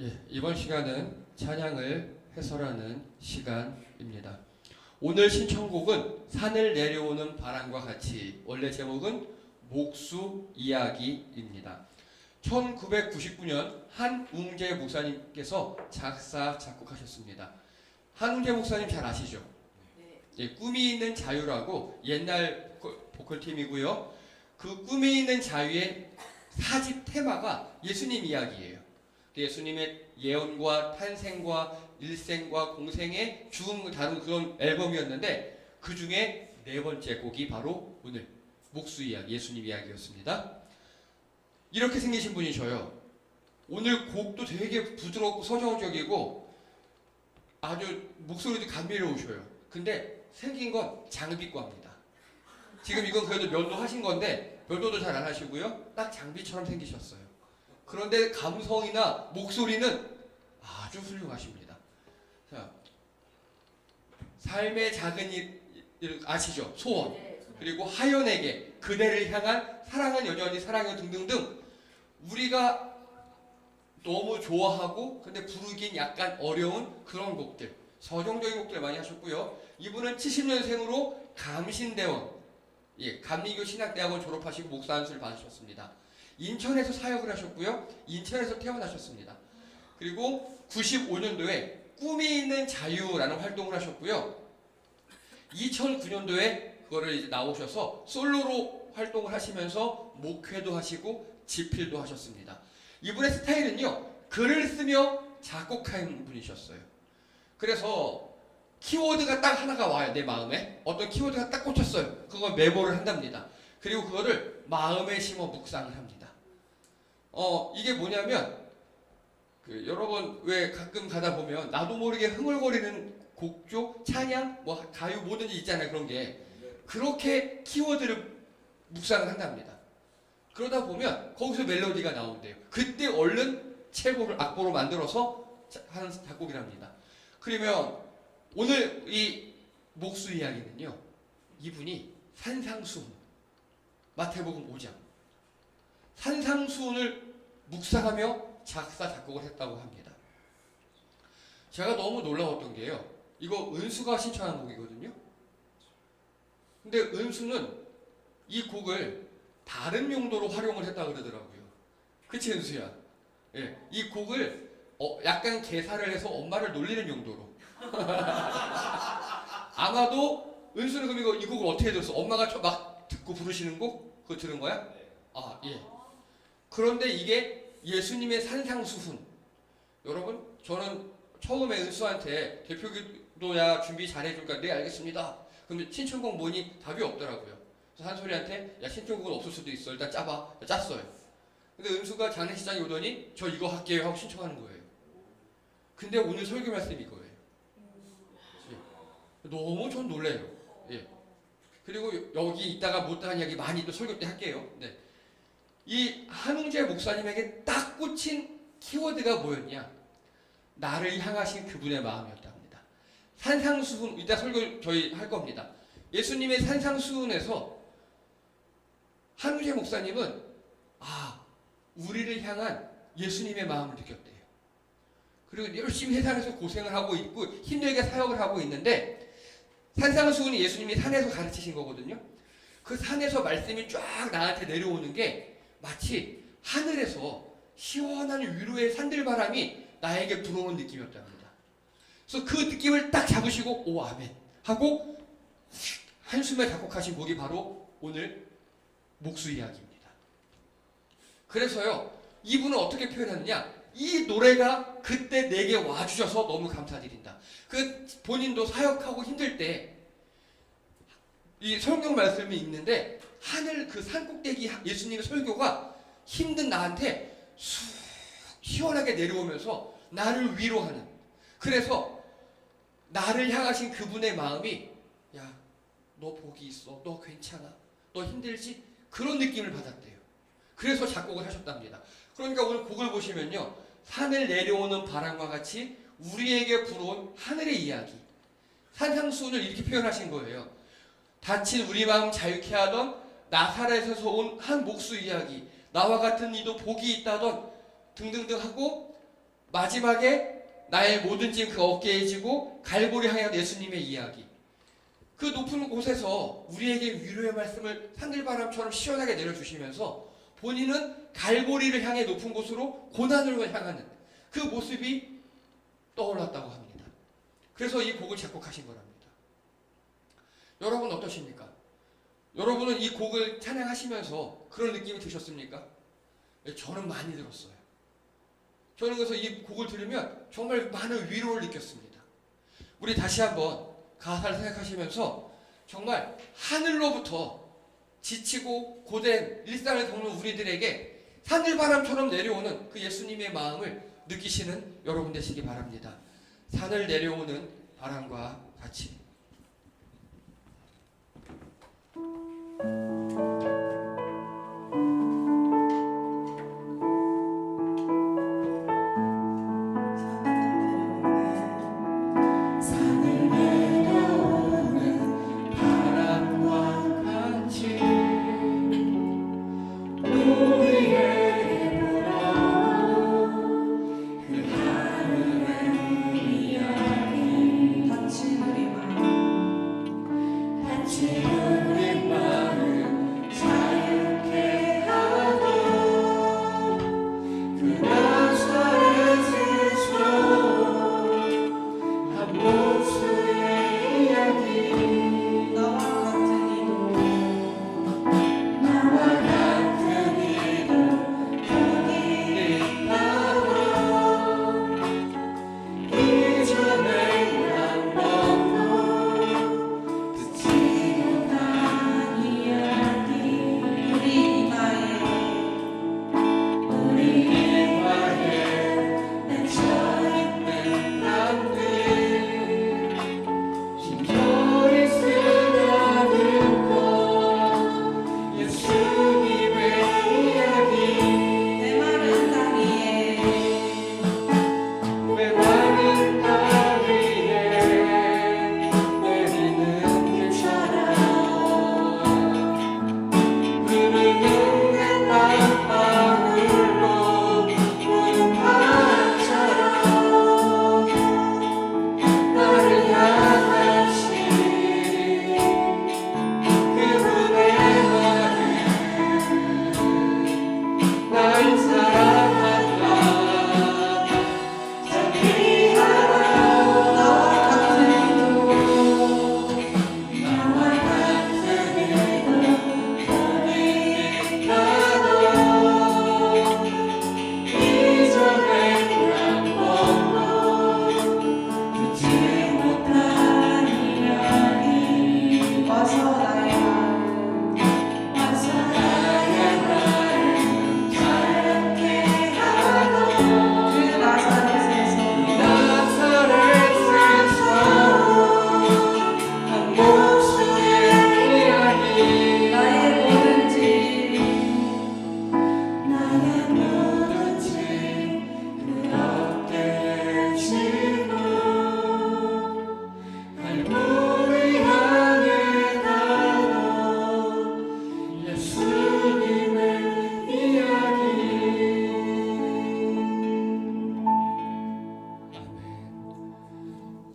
예, 이번 시간은 찬양을 해설하는 시간입니다. 오늘 신청곡은 산을 내려오는 바람과 같이 원래 제목은 목수 이야기입니다. 1999년 한웅재 목사님께서 작사 작곡하셨습니다. 한웅재 목사님 잘 아시죠? 예, 꿈이 있는 자유라고 옛날 보- 보컬 팀이고요. 그 꿈이 있는 자유의 사집 테마가 예수님 이야기예요. 예수님의 예언과 탄생과 일생과 공생의 죽음을 다룬 그런 앨범이었는데 그 중에 네 번째 곡이 바로 오늘 목수 이야기, 예수님 이야기였습니다. 이렇게 생기신 분이셔요. 오늘 곡도 되게 부드럽고 서정적이고 아주 목소리도 감미로우셔요. 근데 생긴 건 장비과입니다. 지금 이건 그래도 면도 하신 건데 면도도 잘 안 하시고요. 딱 장비처럼 생기셨어요. 그런데 감성이나 목소리는 아주 훌륭하십니다. 자, 삶의 작은 일, 일 아시죠? 소원. 그리고 하연에게 그대를 향한 사랑은 여전히 사랑해 등등등 우리가 너무 좋아하고 근데 부르긴 약간 어려운 그런 곡들 서정적인 곡들 많이 하셨고요. 이분은 70년생으로 감신대원 예, 감리교 신학대학원 졸업하시고 목사 안수를 받으셨습니다. 인천에서 사역을 하셨고요. 인천에서 태어나셨습니다. 그리고 95년도에 꿈이 있는 자유라는 활동을 하셨고요. 2009년도에 그거를 이제 나오셔서 솔로로 활동을 하시면서 목회도 하시고 집필도 하셨습니다. 이분의 스타일은요. 글을 쓰며 작곡한 분이셨어요. 그래서 키워드가 딱 하나가 와요. 내 마음에. 어떤 키워드가 딱 꽂혔어요. 그거 메모를 한답니다. 그리고 그거를 마음에 심어 묵상을 합니다. 어, 이게 뭐냐면 그 여러분 왜 가끔 가다 보면 나도 모르게 흥얼거리는 곡조, 찬양, 뭐 가요 뭐든지 있잖아요. 그런 게 그렇게 키워드를 묵상을 한답니다. 그러다 보면 거기서 멜로디가 나온대요. 그때 얼른 최고를 악보로 만들어서 자- 하는 작곡이랍니다. 그러면 오늘 이 목수 이야기는요. 이분이 산상수훈 마태복음 5장 산상수훈을 묵상하며 작사 작곡을 했다고 합니다. 제가 너무 놀라웠던 게요. 이거 은수가 신청한 곡이거든요. 근데 은수는 이 곡을 다른 용도로 활용을 했다 그러더라고요. 그치 은수야? 예, 이 곡을 어, 약간 개사를 해서 엄마를 놀리는 용도로. 아마도 은수는 그럼 이거 이 곡을 어떻게 들었어? 엄마가 저막 듣고 부르시는 곡 그거 들은 거야? 아 예. 그런데 이게 예수님의 산상수훈. 여러분 저는 처음에 은수한테 대표기도야 준비 잘해줄까? 네 알겠습니다. 그럼 신청곡 뭐니? 답이 없더라고요. 그래서 한소리한테 야 신청곡은 없을 수도 있어. 일단 짜봐. 짰어요. 근데 은수가 장례식장에 오더니 저 이거 할게요 하고 신청하는 거예요. 근데 오늘 설교 말씀이 이거예요. 예. 너무 전 놀래요. 예. 그리고 여기 있다가 못다한 이야기 많이 또 설교 때 할게요. 네. 이 한웅재 목사님에게 딱 꽂힌 키워드가 뭐였냐? 나를 향하신 그분의 마음이었답니다. 산상수훈 이따 설교 저희 할 겁니다. 예수님의 산상수훈에서 한웅재 목사님은 아 우리를 향한 예수님의 마음을 느꼈대요. 그리고 열심히 세상에서 고생을 하고 있고 힘들게 사역을 하고 있는데 산상수훈이 예수님이 산에서 가르치신 거거든요. 그 산에서 말씀이 쫙 나한테 내려오는 게 마치 하늘에서 시원한 위로의 산들바람이 나에게 불어오는 느낌이었답니다. 그래서 그 느낌을 딱 잡으시고 오 아멘 하고 한숨에 작곡하신 곡이 바로 오늘 목수 이야기입니다. 그래서요 이분은 어떻게 표현하느냐 이 노래가 그때 내게 와주셔서 너무 감사드린다. 그 본인도 사역하고 힘들 때 이 성경 말씀이 있는데 하늘 그 산꼭대기 예수님의 설교가 힘든 나한테 쑥 시원하게 내려오면서 나를 위로하는. 그래서 나를 향하신 그분의 마음이 야 너 복이 있어. 너 괜찮아? 너 힘들지? 그런 느낌을 받았대요. 그래서 작곡을 하셨답니다. 그러니까 오늘 곡을 보시면요 산을 내려오는 바람과 같이 우리에게 불어온 하늘의 이야기 산상수훈을 이렇게 표현하신 거예요 다친 우리 마음 자유케 하던 나사렛에서 온 한 목수 이야기 나와 같은 이도 복이 있다던 등등등 하고 마지막에 나의 모든 짐 그 어깨에 지고 갈보리 향한 예수님의 이야기. 그 높은 곳에서 우리에게 위로의 말씀을 산들바람처럼 시원하게 내려주시면서 본인은 갈보리를 향해 높은 곳으로 고난으로 향하는 그 모습이 떠올랐다고 합니다. 그래서 이 곡을 작곡하신 거랍니다. 여러분 어떠십니까? 여러분은 이 곡을 찬양하시면서 그런 느낌이 드셨습니까? 네, 저는 많이 들었어요. 저는 그래서 이 곡을 들으면 정말 많은 위로를 느꼈습니다. 우리 다시 한번 가사를 생각하시면서 정말 하늘로부터 지치고 고된 일상을 겪는 우리들에게 하늘바람처럼 내려오는 그 예수님의 마음을 느끼시는 여러분 되시기 바랍니다. 산을 내려오는 바람과 같이. see.